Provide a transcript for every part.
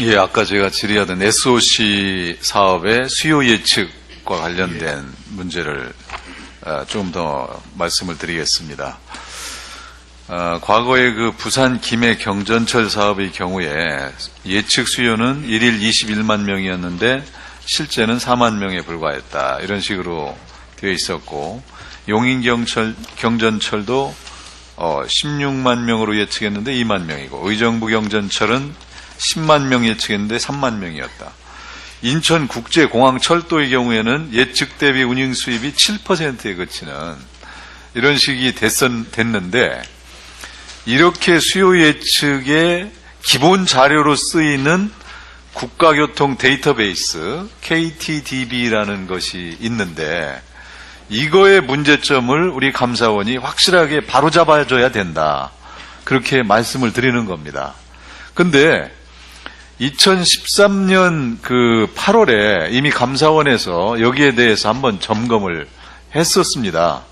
예, 아까 제가 질의하던 SOC 사업의 수요 예측과 관련된 문제를 어, 조금 더 말씀을 드리겠습니다. 어, 과거에 그 부산 김해 경전철 사업의 경우에 예측 수요는 1일 21만 명이었는데 실제는 4만 명에 불과했다. 이런 식으로 되어 있었고 용인 경전철도 어, 16만 명으로 예측했는데 2만 명이고 의정부 경전철은 10만 명 예측했는데 3만 명이었다. 인천 국제공항 철도의 경우에는 예측 대비 운영 수입이 7%에 그치는 이런 식이 됐었, 됐는데 이렇게 수요 예측의 기본 자료로 쓰이는 국가교통 데이터베이스 KTDB라는 것이 있는데 이거의 문제점을 우리 감사원이 확실하게 바로잡아줘야 된다. 그렇게 말씀을 드리는 겁니다. 근데 2013년 그 8월에 이미 감사원에서 여기에 대해서 한번 점검을 했었습니다.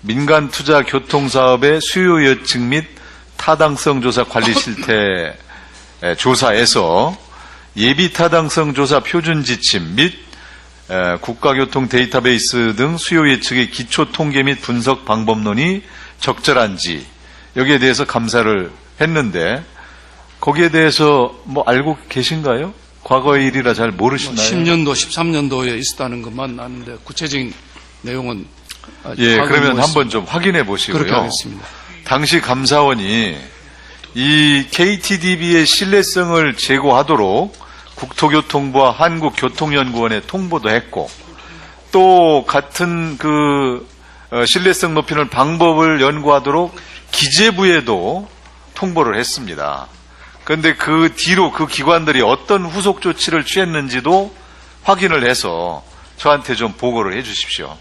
민간 투자 교통 사업의 수요 예측 및 타당성 조사 관리 실태 에, 조사에서 예비 타당성 조사 표준 지침 및 에, 국가교통 데이터베이스 등 수요 예측의 기초 통계 및 분석 방법론이 적절한지 여기에 대해서 감사를 했는데 거기에 대해서 뭐 알고 계신가요? 과거의 일이라 잘 모르시나요? 10년도, 13년도에 있었다는 것만 아는데 구체적인 내용은 예, 그러면 못 한번 좀 확인해. 보시고요. 그렇게 하겠습니다. 당시 감사원이 이 KTDB의 신뢰성을 제고하도록 국토교통부와 한국교통연구원에 통보도 했고 또 같은 그 어, 신뢰성 높이는 방법을 연구하도록 기재부에도 통보를 했습니다. 그런데 그 뒤로 그 기관들이 어떤 후속 조치를 취했는지도 확인을 해서 저한테 좀 보고를 해 주십시오.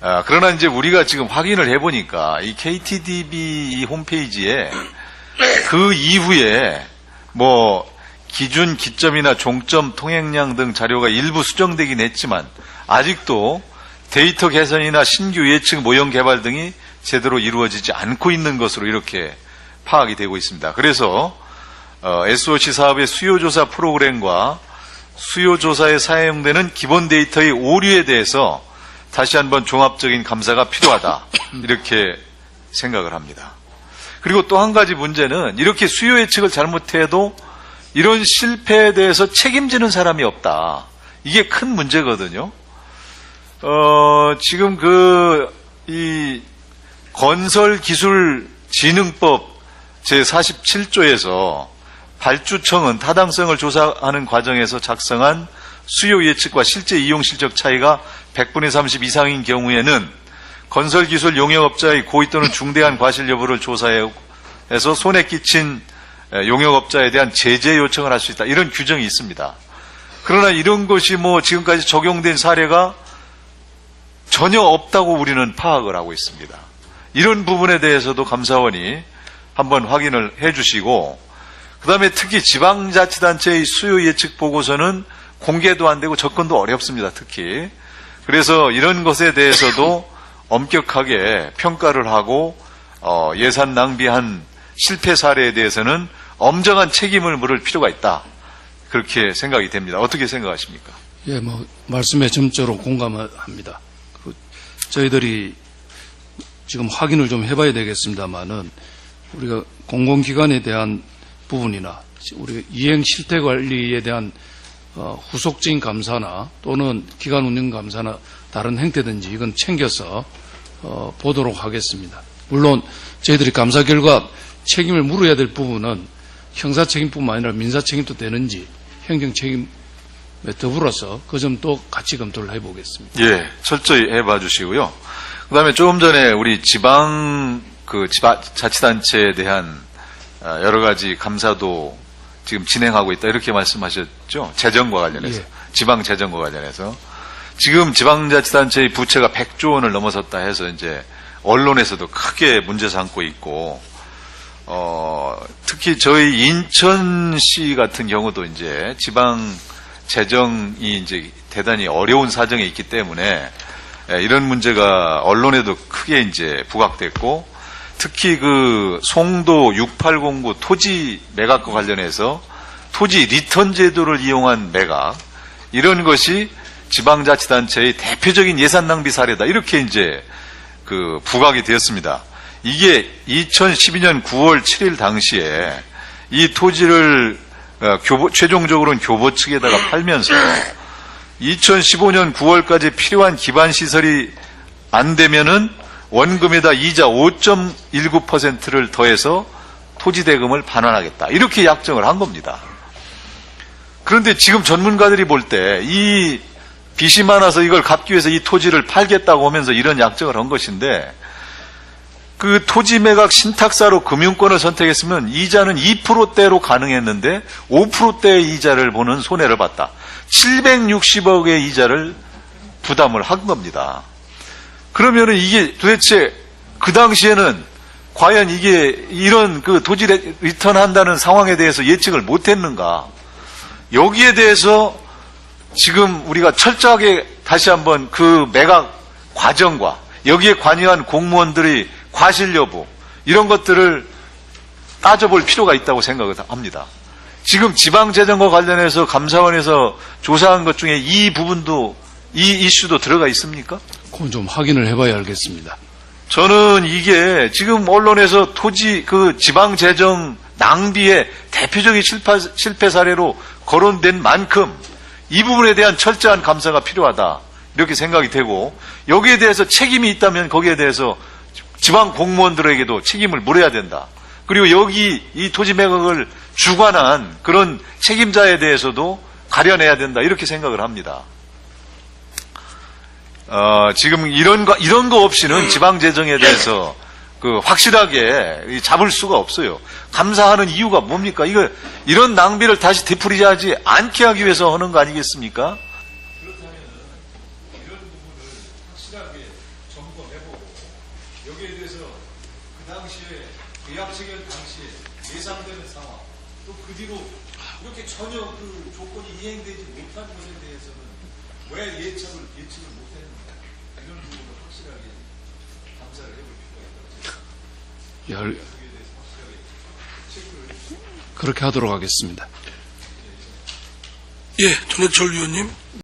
아, 그러나 이제 우리가 지금 확인을 해보니까 이 KTDB 이 홈페이지에 그 이후에 뭐 기준, 기점이나 종점, 통행량 등 자료가 일부 수정되긴 했지만 아직도 데이터 개선이나 신규 예측 모형 개발 등이 제대로 이루어지지 않고 있는 것으로 이렇게 파악이 되고 있습니다. 그래서 어, SOC 사업의 수요조사 프로그램과 수요조사에 사용되는 기본 데이터의 오류에 대해서 다시 한번 종합적인 감사가 필요하다. 이렇게 생각을 합니다. 그리고 또 한 가지 문제는 이렇게 수요 예측을 잘못해도 이런 실패에 대해서 책임지는 사람이 없다. 이게 큰 문제거든요. 어, 지금 그, 이, 건설기술진흥법 제47조에서 발주청은 타당성을 조사하는 과정에서 작성한 수요 예측과 실제 이용 실적 차이가 100분의 30 이상인 경우에는 건설기술 용역업자의 고의 또는 중대한 과실 여부를 조사해서 손해 끼친 용역업자에 대한 제재 요청을 할 수 있다. 이런 규정이 있습니다. 그러나 이런 것이 뭐 지금까지 적용된 사례가 전혀 없다고 우리는 파악을 하고 있습니다. 이런 부분에 대해서도 감사원이 한번 확인을 해 주시고 그 다음에 특히 지방자치단체의 수요 예측 보고서는 공개도 안 되고 접근도 어렵습니다. 특히. 그래서 이런 것에 대해서도 엄격하게 평가를 하고 어, 예산 낭비한 실패 사례에 대해서는 엄정한 책임을 물을 필요가 있다. 그렇게 생각이 됩니다. 어떻게 생각하십니까? 예, 뭐 말씀에 점적으로 공감합니다. 그, 저희들이 지금 확인을 좀 해봐야 되겠습니다만은 우리가 공공기관에 대한 부분이나 우리 이행 실태 관리에 대한 어, 후속적인 감사나 또는 기관 운영 감사나 다른 행태든지 이건 챙겨서 어, 보도록 하겠습니다. 물론 저희들이 감사 결과 책임을 물어야 될 부분은 형사 책임뿐만 아니라 민사 책임도 되는지 행정 책임에 더불어서 그 점도 같이 검토를 해보겠습니다. 예, 철저히 해봐 주시고요. 그 다음에 조금 전에 우리 지방, 그 지바, 자치단체에 대한 어, 여러 가지 감사도 지금 진행하고 있다. 이렇게 말씀하셨죠? 재정과 관련해서. 예. 지방 재정과 관련해서. 지금 지방자치단체의 부채가 100조 원을 넘어섰다 해서 이제 언론에서도 크게 문제 삼고 있고, 어, 특히 저희 인천시 같은 경우도 이제 지방 재정이 이제 대단히 어려운 사정에 있기 때문에 예, 이런 문제가 언론에도 크게 이제 부각됐고 특히 그 송도 6809 토지 매각과 관련해서 토지 리턴 제도를 이용한 매각 이런 것이 지방자치단체의 대표적인 예산 낭비 사례다 이렇게 이제 그 부각이 되었습니다. 이게 2012년 9월 7일 당시에 이 토지를 어, 교보, 최종적으로는 교보 측에다가 팔면서 2015년 9월까지 필요한 기반 시설이 안 되면은 원금에다 이자 5.19%를 더해서 토지 대금을 반환하겠다. 이렇게 약정을 한 겁니다. 그런데 지금 전문가들이 볼 때 이 빚이 많아서 이걸 갚기 위해서 이 토지를 팔겠다고 하면서 이런 약정을 한 것인데 그 토지 매각 신탁사로 금융권을 선택했으면 이자는 2%대로 가능했는데 5%대의 이자를 보는 손해를 봤다. 760억의 이자를 부담을 한 겁니다. 그러면은 이게 도대체 그 당시에는 과연 이게 이런 그 토지 레- 리턴 한다는 상황에 대해서 예측을 못 했는가? 여기에 대해서 지금 우리가 철저하게 다시 한번 그 매각 과정과 여기에 관여한 공무원들의 과실 여부 이런 것들을 따져볼 필요가 있다고 생각을 합니다. 지금 지방재정과 관련해서 감사원에서 조사한 것 중에 이 부분도 이 이슈도 들어가 있습니까? 그건 좀 확인을 해봐야 알겠습니다. 저는 이게 지금 언론에서 토지 그 지방 재정 낭비의 대표적인 실패, 실패 사례로 거론된 만큼 이 부분에 대한 철저한 감사가 필요하다 이렇게 생각이 되고 여기에 대해서 책임이 있다면 거기에 대해서 지방 공무원들에게도 책임을 물어야 된다. 그리고 여기 이 토지 매각을 주관한 그런 책임자에 대해서도 가려내야 된다 이렇게 생각을 합니다. 어, 지금 이런 거, 이런 거 없이는 지방 재정에 대해서 그 확실하게 이 잡을 수가 없어요. 감사하는 이유가 뭡니까? 이거 이런 낭비를 다시 되풀이하지 않게 하기 위해서 하는 거 아니겠습니까? 여기에 대해서 그 당시에 계약 체결 당시에 예상되는 상황 또 그 뒤로 이렇게 전혀 그 조건이 이행되지 못한 것에 대해서는 왜 예측을 예측을 못했는가 이런 부분을 확실하게 감사를 해볼 필요가 있다고 열- 그렇게 하도록 하겠습니다. 예, 전해철 위원님.